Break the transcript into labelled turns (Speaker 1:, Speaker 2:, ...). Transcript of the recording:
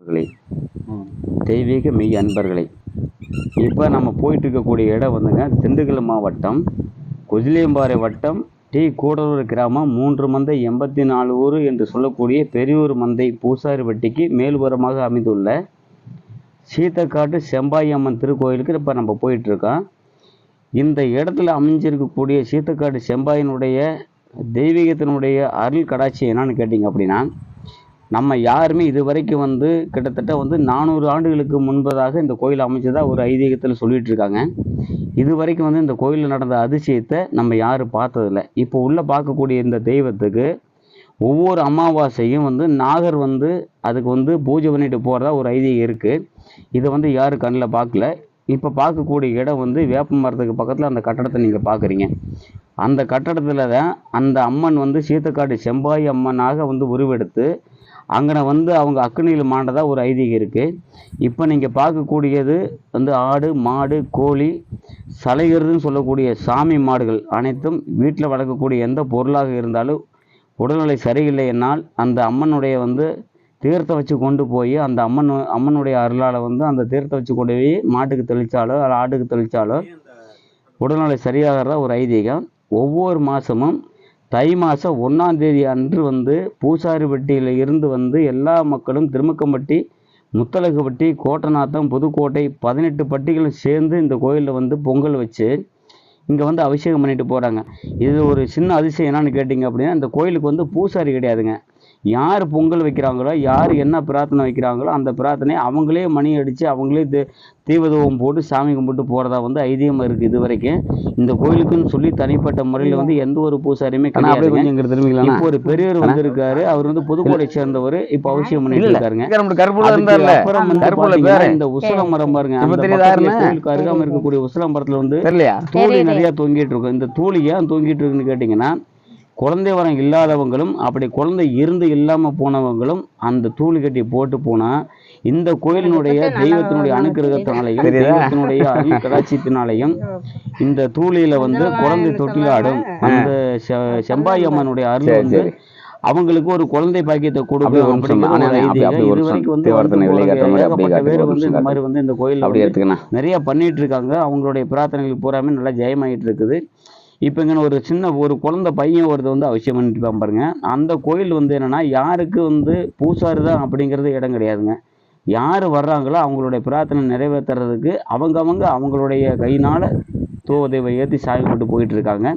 Speaker 1: நண்பர்களே தெய்வீக மெய் அன்பர்களே இப்போ நம்ம போயிட்டு இருக்கக்கூடிய இடம் வந்துங்க திண்டுக்கல் மாவட்டம் குஜிலியம்பாறை வட்டம் டி. கூடலூர் கிராமம் மூன்று மந்தை எண்பத்தி நாலு ஊர் என்று சொல்லக்கூடிய பெரியூர் மந்தை பூசாரிப்பட்டிக்கு மேல்புறமாக அமைந்துள்ள சீத்தக்காட்டு செம்பாய் அம்மன் திருக்கோயிலுக்கு இப்போ நம்ம போயிட்டுருக்கோம். இந்த இடத்துல அமைஞ்சிருக்கக்கூடிய சீத்தக்காட்டு செம்பாயினுடைய தெய்வீகத்தினுடைய அருள் கடாட்சி என்னன்னு கேட்டிங்க அப்படின்னா நம்ம யாருமே இது வரைக்கும் வந்து கிட்டத்தட்ட வந்து நானூறு ஆண்டுகளுக்கு முன்பதாக இந்த கோயில் அமைச்சதாக ஒரு ஐதீகத்தில் சொல்லிட்டு இருக்காங்க இது வரைக்கும் வந்து இந்த கோயிலில் நடந்த அதிசயத்தை நம்ம யாரும் பார்த்ததில்ல. இப்போ உள்ளே பார்க்கக்கூடிய இந்த தெய்வத்துக்கு ஒவ்வொரு அமாவாசையும் வந்து நாகர் வந்து அதுக்கு வந்து பூஜை பண்ணிட்டு போகிறதா ஒரு ஐதீகம் இருக்குது இதை வந்து யாரும் கண்ணில் பார்க்கல. இப்போ பார்க்கக்கூடிய இடம் வந்து வேப்ப மரத்துக்கு பக்கத்தில் அந்த கட்டடத்தை நீங்கள் பார்க்குறீங்க. அந்த கட்டடத்தில் தான் அந்த அம்மன் வந்து சீத்தக்காட்டு செம்பாய் அம்மனாக வந்து உருவெடுத்து அங்கே வந்து அவங்க அக்னியில் மாண்டதாக ஒரு ஐதீகம் இருக்குது இப்போ நீங்கள் பார்க்கக்கூடியது வந்து ஆடு மாடு கோழி சலைகிறதுன்னு சொல்லக்கூடிய சாமி மாடுகள் அனைத்தும் வீட்டில் வளர்க்கக்கூடிய எந்த பொருளாக இருந்தாலும் உடல்நிலை சரியில்லை என்னால் அந்த அம்மனுடைய வந்து தீர்த்தம் வச்சு கொண்டு போய் அந்த அம்மன் அம்மனுடைய அருளால் வந்து அந்த தீர்த்தம் வச்சு கொண்டு போய் மாட்டுக்கு தெளித்தாலோ ஆடுக்கு ஆட்டுக்கு தெளித்தாலோ உடல்நிலை சரியாகிறதா ஒரு ஐதீகம். ஒவ்வொரு மாதமும் தை மாதம் ஒன்றாம் தேதி அன்று வந்து பூசாரிப்பட்டியில் இருந்து வந்து எல்லா மக்களும் திருமக்கம்பட்டி முத்தலகுப்பட்டி கோட்டநாத்தம் புதுக்கோட்டை பதினெட்டு பட்டிகளும் சேர்ந்து இந்த கோயிலில் வந்து பொங்கல் வச்சு இங்கே வந்து அபிஷேகம் பண்ணிட்டு போகிறாங்க இது ஒரு சின்ன அதிசயம் என்னன்னு கேட்டிங்க அப்படின்னா இந்த கோயிலுக்கு வந்து பூசாரி கிடையாதுங்க. யார் பொங்கல் வைக்கிறாங்களோ யார் என்ன பிரார்த்தனை வைக்கிறாங்களோ அந்த பிரார்த்தனையை அவங்களே மணி அடித்து அவங்களே தீ தீபதூபம் போட்டு சாமி கும்பிட்டு போகிறதா வந்து ஐதீகமாக இருக்குது இது வரைக்கும் இந்த கோயிலுக்குன்னு சொல்லி தனிப்பட்ட முறையில் வந்து எந்த ஒரு பூசாரியுமே கிடையாது
Speaker 2: கொஞ்சம் இங்கிட்டு திரும்பிக்கலாம்
Speaker 1: இப்போ ஒரு பெரியவர் வந்திருக்காரு. அவர் வந்து புதுக்கோட்டை சேர்ந்தவர். இப்போ அவசியம் பண்ணிட்டு இருக்காருங்க வந்து இந்த உசல மரம் பாருங்க? கோயிலுக்கு அருகாம இருக்கக்கூடிய உசல மரத்துல வந்து தூளி. நிறைய தொங்கிட்டு இருக்கும் இந்த தூளி ஏன் தொங்கிட்டு இருக்குன்னு கேட்டிங்கன்னா குழந்தை வரம் இல்லாதவங்களும் அப்படி குழந்தை இருந்து இல்லாம போனவங்களும் அந்த தூளி கட்டி போட்டு போனா இந்த கோயிலினுடைய தெய்வத்தினுடைய அனுக்கிரகத்தினாலையும்? தெய்வத்தினுடைய அருள் கடாட்சியத்தினாலையும் இந்த தூளியில வந்து குழந்தை தொட்டிலாடும். அந்த செம்பாய் அம்மனுடைய அருள் வந்து. அவங்களுக்கு ஒரு குழந்தை பாக்கியத்தை
Speaker 2: அப்படியே
Speaker 1: கொடுக்கும் இந்த மாதிரி வந்து இந்த
Speaker 2: எடுத்துக்கண்ணா.
Speaker 1: நிறைய பண்ணிட்டு இருக்காங்க. அவங்களுடைய பிரார்த்தனைகள் பூராமே நல்லா ஜெயமாயிட்டு இருக்குது. இப்போ இங்கே ஒரு சின்ன ஒரு குழந்தை பையன் ஒருத்தர் வந்து அவசியம் பண்ணிட்டு பாருங்க. அந்த கோயில் வந்து என்னென்னா யாருக்கு வந்து பூசாரி தான் அப்படிங்கிறது இடம் கிடையாதுங்க. யார் வர்றாங்களோ அவங்களுடைய பிரார்த்தனை நிறைவேற்றுறதுக்கு அவங்கவங்க அவங்களுடைய கையினால் தூவ ஏற்றி சாமி கொண்டு போயிட்டு இருக்காங்க